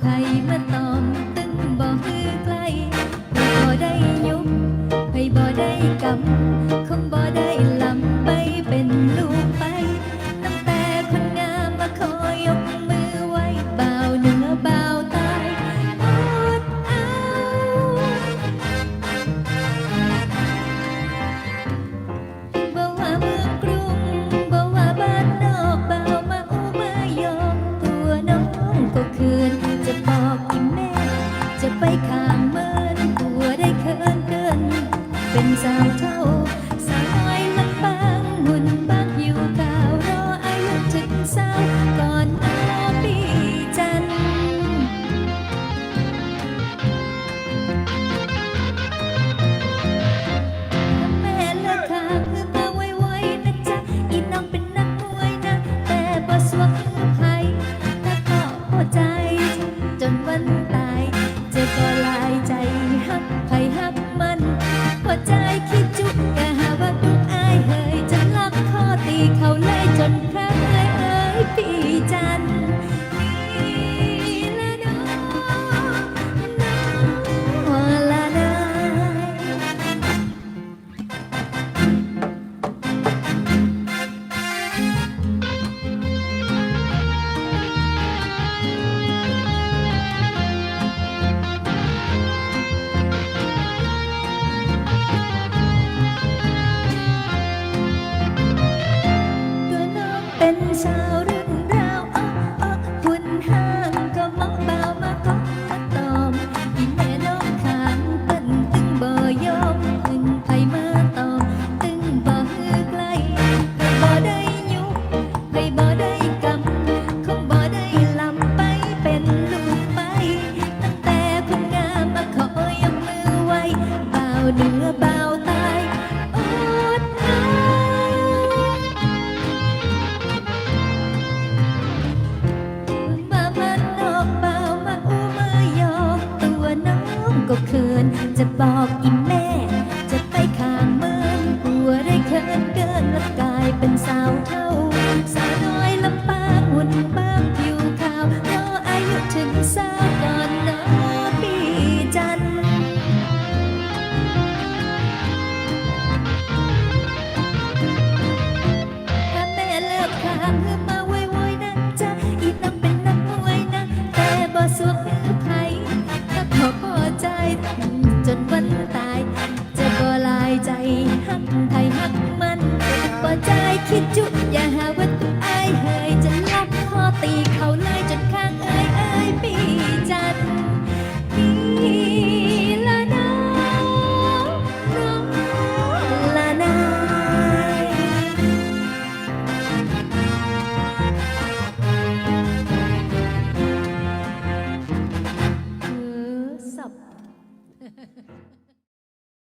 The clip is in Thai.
ไผมาตอมตึงบ่คือไกลไบ่ได้ยุบไผบ่ได้กำคงบ่ได้ลำไปเป็นลูกไปตั้งแต่คนงามมาคอยยกมือไหวเบาเนือเบาใตาอดเอาบ่ว่าเมืองกรุงบ่ว่าบ้านนอกเบามาอู้มายอมตัวน้องก็คืน สาวเท่า เป็นสาวรุ่นราวอ้ออ้อหุ่นห้างก็มองเบามาก็มาตอมอีแม่น้องขางเต้นตึงบ่ยอมขึ้นไปมาตอมตึงบ่ฮือไกลให้บ่ได้ยุบให้บ่ได้กำคงบ่ได้ลำไปเป็นลูกไป ตั้งแต่คนงามมาขอยกมือไว้เบาเหนือบ่า ก็เขิน จะบอกอีแม่ จะไปข้างเมืองกลัวได้เขินเกินร่างกายเป็นสาวเท่า สาวน้อยลำปางหุ่นบางผิวขาวรออายุถึงสาวก่อนนอนปีจันถ้าแม่เลิกข้างคือมาไว้ไว้นะจ๊ะอีน้ำเป็นน้ำมวยนะแต่บ่สวก